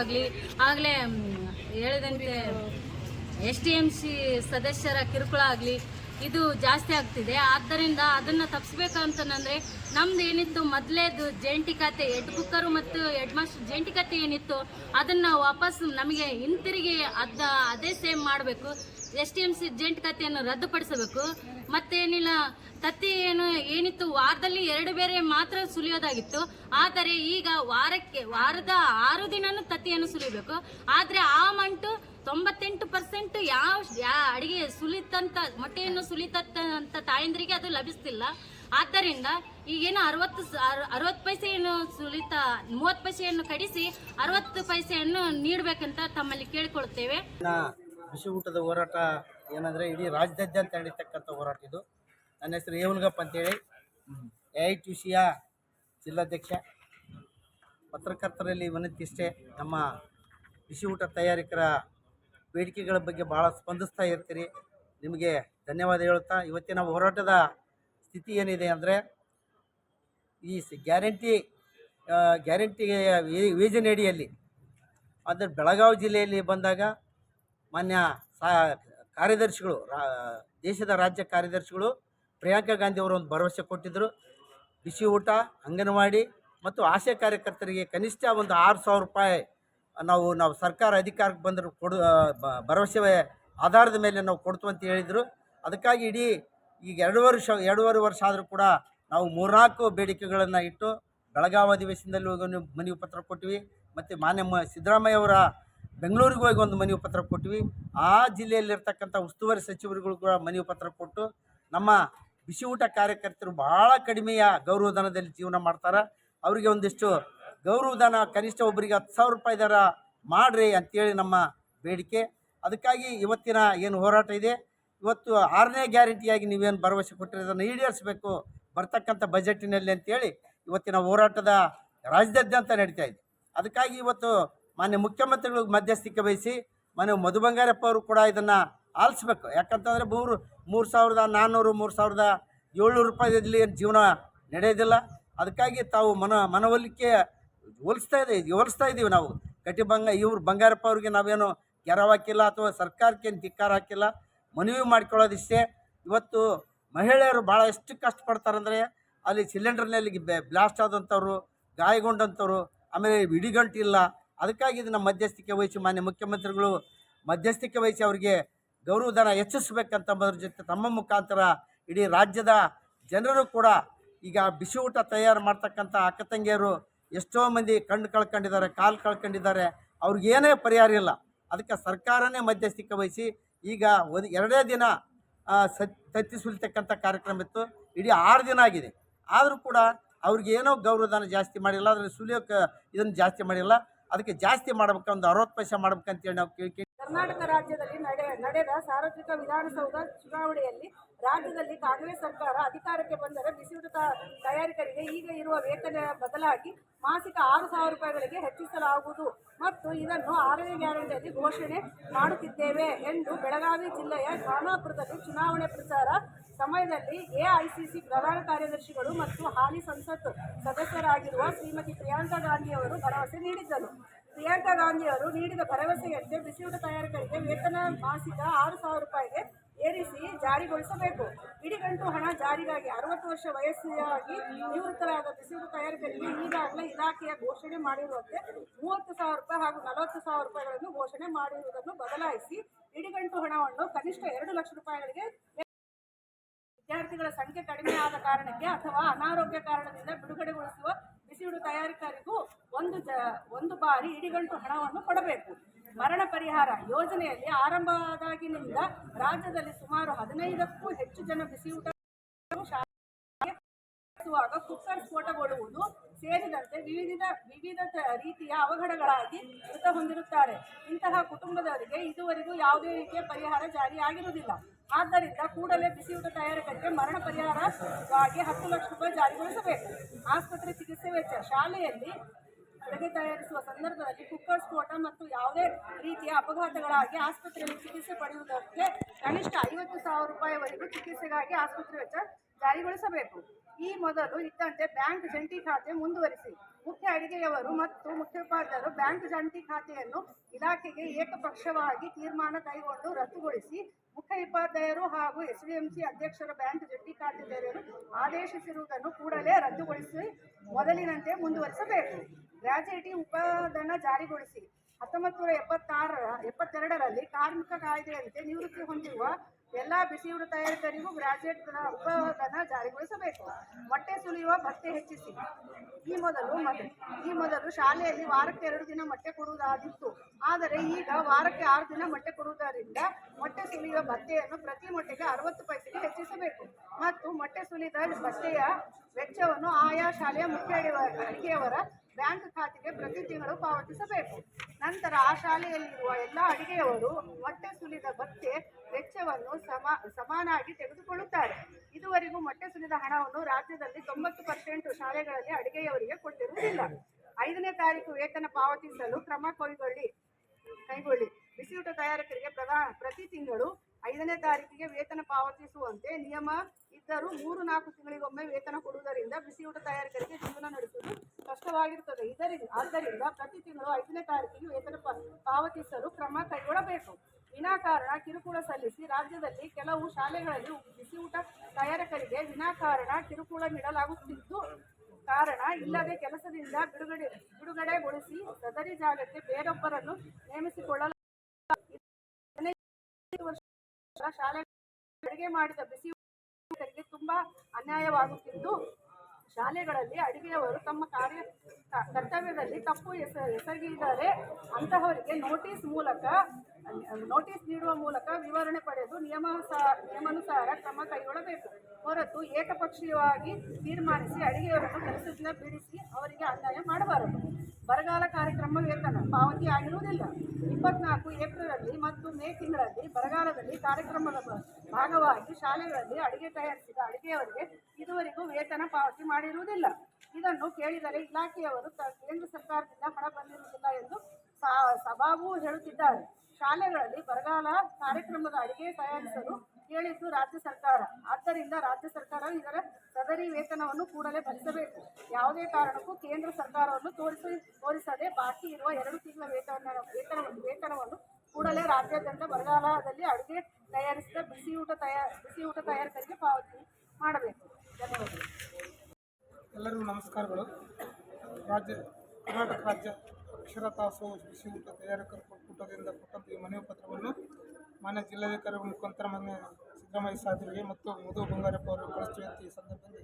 ಆಗಲಿ, ಆಗಲೇ ಹೇಳಿದಂತೆ ಎಸ್ ಟಿ ಎಂ ಸಿ ಸದಸ್ಯರ ಕಿರುಕುಳ ಆಗಲಿ, ಇದು ಜಾಸ್ತಿ ಆಗ್ತಿದೆ. ಆದ್ದರಿಂದ ಅದನ್ನು ತಪ್ಪಿಸ್ಬೇಕಂತಂದ್ರೆ ನಮ್ದು ಏನಿತ್ತು, ಮೊದಲೇದು ಜಂಟಿ ಖಾತೆ ಹೆಡ್ ಕುಕ್ಕರು ಮತ್ತು ಹೆಡ್ ಮಾಸ್ಟರ್ ಜಂಟಿ ಖಾತೆ ಏನಿತ್ತು, ಅದನ್ನು ವಾಪಸ್ ನಮಗೆ ಹಿಂತಿರುಗಿ ಅದ ಅದೇ ಸೇಮ್ ಮಾಡಬೇಕು. ಎಸ್ ಟಿ ಎಂ ಸಿ ಜಂಟಿ ಖಾತೆಯನ್ನು ರದ್ದುಪಡಿಸಬೇಕು. ಮತ್ತೇನಿಲ್ಲ. ತತ್ತಿ ಏನು, ಏನಿತ್ತು, ವಾರದಲ್ಲಿ ಎರಡು ಬೇರೆ ಮಾತ್ರ ಸುಲಿಯೋದಾಗಿತ್ತು. ಆದರೆ ಈಗ ವಾರಕ್ಕೆ, ವಾರದ ಆರು ದಿನನೂ ತತ್ತಿಯನ್ನು ಸುಲಿಬೇಕು. ಆದರೆ ಆ ಮಂಟು ತೊಂಬತ್ತೆಂಟು ಪರ್ಸೆಂಟ್ ಯಾವ ಅಡಿಗೆ ಸುಲಿತಂತ, ಮೊಟ್ಟೆಯನ್ನು ಸುಲಿತಂತ ತಾಯಂದ್ರಿಗೆ ಅದು ಲಭಿಸ್ತಿಲ್ಲ. ಆದ್ದರಿಂದ ಈಗೇನು ಅರವತ್ತು ಅರವತ್ತು ಪೈಸೆಯನ್ನು ಸುಲಿತ, ಮೂವತ್ತು ಪೈಸೆಯನ್ನು ಕಡಿಸಿ ಅರವತ್ತು ಪೈಸೆಯನ್ನು ನೀಡಬೇಕಂತ ತಮ್ಮಲ್ಲಿ ಕೇಳಿಕೊಳ್ತೇವೆ. ಬಿಸಿ ಊಟದ ಹೋರಾಟ ಏನಂದರೆ ಇಡೀ ರಾಜ್ಯಾದ್ಯಂತ ನಡೀತಕ್ಕಂಥ ಹೋರಾಟ ಇದು. ನನ್ನ ಹೆಸರು ಏವಲ್ಗಪ್ಪ ಅಂತೇಳಿ. ಎ ಐ ಟಿ ಸಿಯ ಜಿಲ್ಲಾಧ್ಯಕ್ಷ. ಪತ್ರಕರ್ತರಲ್ಲಿ ವಿನಂತಿ ಇಷ್ಟೇ ನಮ್ಮ ಬಿಸಿ ಊಟ ತಯಾರಿಕರ ಬೇಡಿಕೆಗಳ ಬಗ್ಗೆ ಭಾಳ ಸ್ಪಂದಿಸ್ತಾ ಇರ್ತೀರಿ. ನಿಮಗೆ ಧನ್ಯವಾದ ಹೇಳುತ್ತಾ, ಇವತ್ತಿನ ಹೋರಾಟದ ಸ್ಥಿತಿ ಏನಿದೆ ಅಂದರೆ, ಈ ಗ್ಯಾರಂಟಿ ಗ್ಯಾರಂಟಿ ಯೋಜನೆ ಅಡಿಯಲ್ಲಿ, ಅಂದರೆ ಬೆಳಗಾವಿ ಜಿಲ್ಲೆಯಲ್ಲಿ ಬಂದಾಗ ಮಾನ್ಯ ಸಾ ಕಾರ್ಯದರ್ಶಿಗಳು ದೇಶದ ರಾಜ್ಯ ಕಾರ್ಯದರ್ಶಿಗಳು ಪ್ರಿಯಾಂಕಾ ಗಾಂಧಿ ಅವರು ಒಂದು ಭರವಸೆ ಕೊಟ್ಟಿದ್ದರು ಬಿಸಿ ಊಟ, ಅಂಗನವಾಡಿ ಮತ್ತು ಆಶಾ ಕಾರ್ಯಕರ್ತರಿಗೆ ಕನಿಷ್ಠ ಒಂದು ಆರು ಸಾವಿರ ರೂಪಾಯಿ ನಾವು ನಾವು ಸರ್ಕಾರ ಅಧಿಕಾರಕ್ಕೆ ಬಂದರೂ ಕೊಡು ಭರವಸೆ ಆಧಾರದ ಮೇಲೆ ನಾವು ಕೊಡ್ತು ಅಂತ ಹೇಳಿದರು. ಅದಕ್ಕಾಗಿ ಇಡೀ ಈಗ ಎರಡು ವರ್ಷ, ಎರಡೂವರೆ ವರ್ಷ ಆದರೂ ಕೂಡ ನಾವು ಮೂರ್ನಾಲ್ಕು ಬೇಡಿಕೆಗಳನ್ನು ಇಟ್ಟು ಬೆಳಗಾವಿ ಅಧಿವೇಶನದಲ್ಲಿ ಹೋಗಿ ಮನವಿ ಪತ್ರ ಕೊಟ್ವಿ ಮತ್ತು ಮಾನ್ಯ ಸಿದ್ದರಾಮಯ್ಯ ಅವರ ಬೆಂಗಳೂರಿಗೆ ಹೋಗಿ ಒಂದು ಮನವಿ ಪತ್ರ ಕೊಟ್ವಿ. ಆ ಜಿಲ್ಲೆಯಲ್ಲಿರ್ತಕ್ಕಂಥ ಉಸ್ತುವಾರಿ ಸಚಿವರುಗಳು ಕೂಡ ಮನವಿ ಪತ್ರ ಕೊಟ್ಟು ನಮ್ಮ ಬಿಸಿ ಊಟ ಕಾರ್ಯಕರ್ತರು ಬಹಳ ಕಡಿಮೆಯ ಗೌರವಧನದಲ್ಲಿ ಜೀವನ ಮಾಡ್ತಾರೆ. ಅವರಿಗೆ ಒಂದಿಷ್ಟು ಗೌರವಧನ ಕನಿಷ್ಠ ಒಬ್ಬರಿಗೆ ಹತ್ತು ಸಾವಿರ ರೂಪಾಯಿ ದರ ಮಾಡಿರಿ ಅಂತೇಳಿ ನಮ್ಮ ಬೇಡಿಕೆ. ಅದಕ್ಕಾಗಿ ಇವತ್ತಿನ ಏನು ಹೋರಾಟ ಇದೆ. ಇವತ್ತು ಆರನೇ ಗ್ಯಾರಂಟಿಯಾಗಿ ನೀವೇನು ಭರವಸೆ ಕೊಟ್ಟರೆ ಅದನ್ನು ಈಡೇರಿಸಬೇಕು, ಬರ್ತಕ್ಕಂಥ ಬಜೆಟಿನಲ್ಲಿ ಅಂತೇಳಿ ಇವತ್ತಿನ ಹೋರಾಟದ ರಾಜ್ಯಾದ್ಯಂತ ನಡೀತಾ ಇದೆ. ಅದಕ್ಕಾಗಿ ಇವತ್ತು ಮಾನ್ಯ ಮುಖ್ಯಮಂತ್ರಿಗಳು ಮಧ್ಯಸ್ಥಿಕೆ ವಹಿಸಿ ಮನೆ ಮಧು ಬಂಗಾರಪ್ಪ ಅವರು ಕೂಡ ಇದನ್ನು ಆಲಿಸ್ಬೇಕು. ಯಾಕಂತಂದರೆ ಮೂರು ಮೂರು ಸಾವಿರದ ನಾನ್ನೂರು ಮೂರು ಸಾವಿರದ ಏಳ್ನೂರು ರೂಪಾಯಿದಲ್ಲಿ ಏನು ಜೀವನ ನಡೆಯೋದಿಲ್ಲ. ಅದಕ್ಕಾಗಿ ತಾವು ಮನ, ಮನವೊಲಿಕೆ ಹೋಲಿಸ್ತಾ ಇದೆ, ಹೋಲಿಸ್ತಾ ಇದ್ದೀವಿ ನಾವು. ಕಟಿ ಬಂಗ ಇವ್ರು ಬಂಗಾರಪ್ಪ ಅವ್ರಿಗೆ ನಾವೇನು ಕೆರವು ಹಾಕಿಲ್ಲ ಅಥವಾ ಸರ್ಕಾರಕ್ಕೆ ಏನು ಧಿಕ್ಕಾರ ಹಾಕಿಲ್ಲ. ಮನವಿ ಮಾಡ್ಕೊಳ್ಳೋದಿಷ್ಟೇ. ಇವತ್ತು ಮಹಿಳೆಯರು ಭಾಳ ಎಷ್ಟು ಕಷ್ಟಪಡ್ತಾರಂದರೆ ಅಲ್ಲಿ ಸಿಲಿಂಡರ್ನಲ್ಲಿ ಬ್ಲಾಸ್ಟ್ ಆದಂಥವ್ರು, ಗಾಯಗೊಂಡಂಥವ್ರು, ಆಮೇಲೆ ಇಡಿಗಂಟಿಲ್ಲ ಅದಕ್ಕಾಗಿ ಇದನ್ನು ಮಧ್ಯಸ್ಥಿಕೆ ವಹಿಸಿ ಮಾನ್ಯ ಮುಖ್ಯಮಂತ್ರಿಗಳು ಮಧ್ಯಸ್ಥಿಕೆ ವಹಿಸಿ ಅವರಿಗೆ ಗೌರವಧನ ಹೆಚ್ಚಿಸ್ಬೇಕಂತಂಬುದ್ರ ಜೊತೆ ತಮ್ಮ ಮುಖಾಂತರ ಇಡೀ ರಾಜ್ಯದ ಜನರು ಕೂಡ ಈಗ ಬಿಸಿ ಊಟ ತಯಾರು ಮಾಡ್ತಕ್ಕಂಥ ಅಕ್ಕ ತಂಗಿಯರು ಎಷ್ಟೋ ಮಂದಿ ಕಣ್ಣು ಕಳ್ಕೊಂಡಿದ್ದಾರೆ, ಕಾಲು ಕಳ್ಕೊಂಡಿದ್ದಾರೆ. ಅವ್ರಿಗೇನೇ ಪರಿಹಾರ ಇಲ್ಲ. ಅದಕ್ಕೆ ಸರ್ಕಾರನೇ ಮಧ್ಯಸ್ಥಿಕೆ ವಹಿಸಿ ಈಗ ಒಂದು ಎರಡೇ ದಿನ ಸತ್, ತತ್ತಿ ಸುಲಿತಕ್ಕಂಥ ಕಾರ್ಯಕ್ರಮ ಇತ್ತು. ಇಡೀ ಆರು ದಿನ ಆಗಿದೆ. ಆದರೂ ಕೂಡ ಅವ್ರಿಗೇನೋ ಗೌರವಧನ ಜಾಸ್ತಿ ಮಾಡಿಲ್ಲ, ಅದರಲ್ಲಿ ಸುಲಿಯೋಕೆ ಇದನ್ನು ಜಾಸ್ತಿ ಮಾಡಿಲ್ಲ. ಅದಕ್ಕೆ ಜಾಸ್ತಿ ಮಾಡ್ಬೇಕು ಒಂದು ಅರವತ್ತು ಪೈಸೆ ಮಾಡ್ಬೇಕಂತೇಳಿ ನಾವು ಕೇಳಿ ಕರ್ನಾಟಕ ರಾಜ್ಯದಲ್ಲಿ ನಡೆ, ನಡೆದ ಸಾರ್ವತ್ರಿಕ ವಿಧಾನಸೌಧ ಚುನಾವಣೆಯಲ್ಲಿ ರಾಜ್ಯದಲ್ಲಿ ಕಾಂಗ್ರೆಸ್ ಸರ್ಕಾರ ಅಧಿಕಾರಕ್ಕೆ ಬಂದರೆ ಬಿಸಿಯೂಟ ತಯಾರಿಕರಿಗೆ ಈಗ ಇರುವ ವೇತನ ಬದಲಾಗಿ ಮಾಸಿಕ ಆರು ಸಾವಿರ ರೂಪಾಯಿಗಳಿಗೆ ಹೆಚ್ಚಿಸಲಾಗುವುದು ಮತ್ತು ಇದನ್ನು ಆರನೇ ಗ್ಯಾರಂಟಿಯಲ್ಲಿ ಘೋಷಣೆ ಮಾಡುತ್ತಿದ್ದೇವೆ ಎಂದು ಬೆಳಗಾವಿ ಜಿಲ್ಲೆಯ ಖಾನಾಪುರದಲ್ಲಿ ಚುನಾವಣೆ ಪ್ರಚಾರ ಸಮಯದಲ್ಲಿ ಎಐಸಿಸಿ ಪ್ರಧಾನ ಕಾರ್ಯದರ್ಶಿಗಳು ಮತ್ತು ಹಾಲಿ ಸಂಸತ್ ಸದಸ್ಯರಾಗಿರುವ ಶ್ರೀಮತಿ ಪ್ರಿಯಾಂಕಾ ಗಾಂಧಿಯವರು ಭರವಸೆ ನೀಡಿದ್ದರು. ಪ್ರಿಯಾಂಕಾ ಗಾಂಧಿ ಅವರು ನೀಡಿದ ಭರವಸೆಯಂತೆ ಬಿಸಿಯೂಟ ತಯಾರಕರಿಗೆ ವೇತನ ಮಾಸಿಕ ಆರು ಸಾವಿರ ರೂಪಾಯಿಗೆ ಏರಿಸಿ ಜಾರಿಗೊಳಿಸಬೇಕು. ಇಡಿಗಂಟು ಹಣ ಜಾರಿಗಾಗಿ ಅರವತ್ತು ವರ್ಷ ವಯಸ್ಸಿಯಾಗಿ ನಿವೃತ್ತರಾದ ಬಿಸಿಯೂಟ ತಯಾರಕರಿಗೆ ಈಗಾಗಲೇ ಇಲಾಖೆಯ ಘೋಷಣೆ ಮಾಡಿರುವಂತೆ ಮೂವತ್ತು ಸಾವಿರ ರೂಪಾಯಿ ಹಾಗೂ ನಲವತ್ತು ಸಾವಿರ ರೂಪಾಯಿಗಳನ್ನು ಘೋಷಣೆ ಮಾಡಿರುವುದನ್ನು ಬದಲಾಯಿಸಿ ಇಡಿಗಂಟು ಹಣವನ್ನು ಕನಿಷ್ಠ ಎರಡು ಲಕ್ಷ ರೂಪಾಯಿಗಳಿಗೆ ವಿದ್ಯಾರ್ಥಿಗಳ ಸಂಖ್ಯೆ ಕಡಿಮೆ ಆದ ಕಾರಣಕ್ಕೆ ಅಥವಾ ಅನಾರೋಗ್ಯ ಕಾರಣದಿಂದ ಬಿಡುಗಡೆಗೊಳಿಸುವ ಬಿಸಿಯೂಟ ತಯಾರಿಕರಿಗೂ ಒಂದು ಜ, ಒಂದು ಬಾರಿ ಇಡಿಗಂಟು ಹಣವನ್ನು ಕೊಡಬೇಕು. ಮರಣ ಪರಿಹಾರ ಯೋಜನೆಯಲ್ಲಿ ಆರಂಭವಾದಾಗಿನಿಂದ ರಾಜ್ಯದಲ್ಲಿ ಸುಮಾರು ಹದಿನೈದಕ್ಕೂ ಹೆಚ್ಚು ಜನ ಬಿಸಿಯೂಟ ಶಾಲೆಗೆ ಕುಕ್ಕರ್ ಸ್ಫೋಟಗೊಳ್ಳುವುದು ಸೇರಿದಂತೆ ವಿವಿಧ ವಿವಿಧ ರೀತಿಯ ಅವಘಡಗಳಾಗಿ ಮೃತ ಹೊಂದಿರುತ್ತಾರೆ. ಇಂತಹ ಕುಟುಂಬದವರಿಗೆ ಇದುವರೆಗೂ ಯಾವುದೇ ರೀತಿಯ ಪರಿಹಾರ ಜಾರಿಯಾಗಿರುವುದಿಲ್ಲ. ಆದ್ದರಿಂದ ಕೂಡಲೇ ಬಿಸಿಯೂಟ ತಯಾರಕರಿಗೆ ಮರಣ ಪರಿಹಾರವಾಗಿ ಹತ್ತು ಲಕ್ಷ ರೂಪಾಯಿ ಜಾರಿಗೊಳಿಸಬೇಕು ಆಸ್ಪತ್ರೆ ಚಿಕಿತ್ಸೆ ವೆಚ್ಚ ಶಾಲೆಯಲ್ಲಿ ಅಡುಗೆ ತಯಾರಿಸುವ ಸಂದರ್ಭದಲ್ಲಿ ಕುಕ್ಕರ್ ಸ್ಫೋಟ ಮತ್ತು ಯಾವುದೇ ರೀತಿಯ ಅಪಘಾತಗಳಾಗಿ ಆಸ್ಪತ್ರೆಯಲ್ಲಿ ಚಿಕಿತ್ಸೆ ಪಡೆಯುವುದಕ್ಕೆ ಕನಿಷ್ಠ ಐವತ್ತು ಸಾವಿರ ರೂಪಾಯಿವರೆಗೂ ಚಿಕಿತ್ಸೆಗಾಗಿ ಆಸ್ಪತ್ರೆ ವೆಚ್ಚ ಜಾರಿಗೊಳಿಸಬೇಕು. ಈ ಮೊದಲು ಇದ್ದಂತೆ ಬ್ಯಾಂಕ್ ಜಂಟಿ ಖಾತೆ ಮುಂದುವರಿಸಿ. ಮುಖ್ಯ ಅಡಿಗೆಯವರು ಮತ್ತು ಮುಖ್ಯೋಪಾಧ್ಯಾಯರು ಬ್ಯಾಂಕ್ ಜಂಟಿ ಖಾತೆಯನ್ನು ಇಲಾಖೆಗೆ ಏಕಪಕ್ಷವಾಗಿ ತೀರ್ಮಾನ ಕೈಗೊಂಡು ರದ್ದುಗೊಳಿಸಿ ಮುಖ್ಯ ಉಪಾಧ್ಯಾಯರು ಹಾಗೂ ಎಸ್ಡಿಎಂಸಿ ಅಧ್ಯಕ್ಷರ ಬ್ಯಾಂಕ್ ಜಂಟಿ ಖಾತೆದಾರರು ಆದೇಶಿಸಿರುವುದನ್ನು ಕೂಡಲೇ ರದ್ದುಗೊಳಿಸಿ ಮೊದಲಿನಂತೆ ಮುಂದುವರಿಸಬೇಕು. ಗ್ರಾಚ್ಯುಟಿ ಉಪಾದನ ಜಾರಿಗೊಳಿಸಿ ಹತ್ತೊಂಬತ್ತು ನೂರ ಎಪ್ಪತ್ತಾರರ, ಎಪ್ಪತ್ತೆರಡರಲ್ಲಿ ಕಾರ್ಮಿಕ ಕಾಯ್ದೆಯಂತೆ ನಿವೃತ್ತಿ ಹೊಂದಿರುವ ಎಲ್ಲ ಬಿಸಿಯೂಟ ತಯಾರಿಕರಿಗೂ ಗ್ರಾಜುಯೇಟ್ ಉಪಧನ ಜಾರಿಗೊಳಿಸಬೇಕು. ಮೊಟ್ಟೆ ಸುಲಿಯುವ ಭತ್ತೆ ಹೆಚ್ಚಿಸಿ. ಈ ಮೊದಲು ಮೊದಲು ಈ ಮೊದಲು ಶಾಲೆಯಲ್ಲಿ ವಾರಕ್ಕೆ ಎರಡು ದಿನ ಮೊಟ್ಟೆ ಕೊಡುವುದಾಗಿತ್ತು. ಆದರೆ ಈಗ ವಾರಕ್ಕೆ ಆರು ದಿನ ಮೊಟ್ಟೆ ಕೊಡುವುದರಿಂದ ಮೊಟ್ಟೆ ಸುಲಿಯುವ ಭತ್ತೆಯನ್ನು ಪ್ರತಿ ಮೊಟ್ಟೆಗೆ ಅರವತ್ತು ಪೈಸೆಗೆ ಹೆಚ್ಚಿಸಬೇಕು. ಮತ್ತು ಮೊಟ್ಟೆ ಸುಲಿದ ಭತ್ತೆಯ ವೆಚ್ಚವನ್ನು ಆಯಾ ಶಾಲೆಯ ಮುಖ್ಯ ಅಡಿ- ಅಡಿಗೆಯವರ ಬ್ಯಾಂಕ್ ಖಾತೆಗೆ ಪ್ರತಿ ತಿಂಗಳು ಪಾವತಿಸಬೇಕು. ನಂತರ ಆ ಶಾಲೆಯಲ್ಲಿರುವ ಎಲ್ಲ ಅಡಿಗೆಯವರು ಮೊಟ್ಟೆ ಸುಲಿದ ಭತ್ತೆ ವೆಚ್ಚವನ್ನು ಸಮ, ಸಮಾನಾಗಿ ತೆಗೆದುಕೊಳ್ಳುತ್ತಾರೆ. ಇದುವರೆಗೂ ಮೊಟ್ಟೆ ಸುಲಿದ ಹಣವನ್ನು ರಾಜ್ಯದಲ್ಲಿ ತೊಂಬತ್ತು ಪರ್ಸೆಂಟ್ ಶಾಲೆಗಳಲ್ಲಿ ಅಡಿಗೆಯವರಿಗೆ ಕೊಟ್ಟಿರುವುದಿಲ್ಲ. ಐದನೇ ತಾರೀಕು ವೇತನ ಪಾವತಿಸಲು ಕ್ರಮ ಕೈಗೊಳ್ಳಿ ಕೈಗೊಳ್ಳಿ. ಬಿಸಿಯೂಟ ತಯಾರಕರಿಗೆ ಪ್ರಧಾನ ಪ್ರತಿ ತಿಂಗಳು ಐದನೇ ತಾರೀಕಿಗೆ ವೇತನ ಪಾವತಿಸುವಂತೆ ನಿಯಮ ಇದ್ದರೂ ಮೂರು ನಾಲ್ಕು ತಿಂಗಳಿಗೊಮ್ಮೆ ವೇತನ ಕೊಡುವುದರಿಂದ ಬಿಸಿಯೂಟ ತಯಾರಕರಿಗೆ ಜೀವನ ನಡೆಸುವುದು ಕಷ್ಟವಾಗಿರುತ್ತದೆ. ಇದರಿಂದ ಆದ್ದರಿಂದ ಪ್ರತಿ ತಿಂಗಳು ಐದನೇ ತಾರೀಕಿಗೆ ವೇತನ ಪಾವತಿಸಲು ಕ್ರಮ ಕೈಗೊಳ್ಳಬೇಕು. ವಿನಾಕಾರಣ ಕಿರುಕುಳ ಸಲ್ಲಿಸಿ ರಾಜ್ಯದಲ್ಲಿ ಕೆಲವು ಶಾಲೆಗಳಲ್ಲಿ ಬಿಸಿಯೂಟ ತಯಾರಕರಿಗೆ ವಿನಾಕಾರಣ ಕಿರುಕುಳ ನೀಡಲಾಗುತ್ತಿದ್ದು, ಕಾರಣ ಇಲ್ಲದೆ ಕೆಲಸದಿಂದ ಬಿಡುಗಡೆ, ಬಿಡುಗಡೆಗೊಳಿಸಿ ಸದರಿ ಜಾಗಕ್ಕೆ ಬೇರೊಬ್ಬರನ್ನು ನೇಮಿಸಿಕೊಳ್ಳಲು ಶಾಲೆ ಅಡುಗೆ ಮಾಡಿದ ಬಿಸಿ ಊಟಕ್ಕೆ ತುಂಬಾ ಅನ್ಯಾಯವಾಗುತ್ತಿದ್ದು. ಶಾಲೆಗಳಲ್ಲಿ ಅಡುಗೆಯವರು ತಮ್ಮ ಕಾರ್ಯ, ಕರ್ತವ್ಯದಲ್ಲಿ ತಪ್ಪು ಎಸ ಎಸಗಿದರೆ ಅಂತಹವರಿಗೆ ನೋಟಿಸ್ ಮೂಲಕ, ನೋಟಿಸ್ ನೀಡುವ ಮೂಲಕ ವಿವರಣೆ ಪಡೆದು ನಿಯಮ ನಿಯಮಾನುಸಾರ ಕ್ರಮ ಕೈಗೊಳ್ಳಬೇಕು. ಹೊರತು ಏಕಪಕ್ಷೀಯವಾಗಿ ತೀರ್ಮಾನಿಸಿ ಅಡುಗೆಯವರನ್ನು ಕೆಲಸದಿಂದ ಬಿಡಿಸಿ ಅವರಿಗೆ ಅನ್ಯಾಯ ಮಾಡಬಾರದು. ಬರಗಾಲ ಕಾರ್ಯಕ್ರಮ ವೇತನ, ಪಾವತಿ ಆಗಿರುವುದಿಲ್ಲ. ಇಪ್ಪತ್ನಾಲ್ಕು ಏಪ್ರಿಲಲ್ಲಿ ಮತ್ತು ಮೇ ತಿಂಗಳಲ್ಲಿ ಬರಗಾಲದಲ್ಲಿ ಕಾರ್ಯಕ್ರಮದ ಭಾಗವಾಗಿ ಶಾಲೆಗಳಲ್ಲಿ ಅಡುಗೆ ತಯಾರಿಸಿದ ಅಡುಗೆಯವರಿಗೆ ಇದುವರೆಗೂ ವೇತನ ಪಾವತಿ ಮಾಡಿರುವುದಿಲ್ಲ. ಇದನ್ನು ಕೇಳಿದರೆ ಇಲಾಖೆಯವರು ಕೇಂದ್ರ ಸರ್ಕಾರದಿಂದ ಹಣ ಬಂದಿರುವುದಿಲ್ಲ ಎಂದು ಸಬಾಬು ಹೇಳುತ್ತಿದ್ದಾರೆ. ಶಾಲೆಗಳಲ್ಲಿ ಬರಗಾಲ ಕಾರ್ಯಕ್ರಮದ ಅಡುಗೆ ತಯಾರಿಸಲು ಕೇಳಿದ್ದು ರಾಜ್ಯ ಸರ್ಕಾರ. ಆದ್ದರಿಂದ ರಾಜ್ಯ ಸರ್ಕಾರ ಇದರ ಸದರಿ ವೇತನವನ್ನು ಕೂಡಲೇ ಭರಿಸಬೇಕು. ಯಾವುದೇ ಕಾರಣಕ್ಕೂ ಕೇಂದ್ರ ಸರ್ಕಾರವನ್ನು ತೋರಿಸಿ, ತೋರಿಸದೆ ಬಾಕಿ ಇರುವ ಎರಡು ತಿಂಗಳ ವೇತನ, ವೇತನವನ್ನು ವೇತನವನ್ನು ಕೂಡಲೇ ರಾಜ್ಯಾದ್ಯಂತ ಬರಗಾಲದಲ್ಲಿ ಅಡುಗೆ ತಯಾರಿಸಿದ ಬಿಸಿಯೂಟ ತಯಾರ ಬಿಸಿಯೂಟ ತಯಾರಕರಿಗೆ ಪಾವತಿ ಮಾಡಬೇಕು. ಧನ್ಯವಾದಗಳು. ಎಲ್ಲರಿಗೂ ನಮಸ್ಕಾರಗಳು. ರಾಜ್ಯ, ಕರ್ನಾಟಕ ರಾಜ್ಯ ಅಕ್ಷರತಾಸು ಬಿಸಿ ಊಟ ತಯಾರಕರ ಒಕ್ಕೂಟದಿಂದ ಕೊಟ್ಟಂಥ ಈ ಮನವಿ ಪತ್ರವನ್ನು ಮಾನ್ಯ ಜಿಲ್ಲಾಧಿಕಾರಿ ಮುಖಾಂತರ ಮಾನ್ಯ ಸಿದ್ದರಾಮಯ್ಯ ಸಾಹೇಬರಿಗೆ ಮತ್ತು ಮಧು ಬಂಗಾರಪ್ಪ ಅವರು ಕಳಿಸ್ತೀವಿ ಅಂತ ಈ ಸಂದರ್ಭದಲ್ಲಿ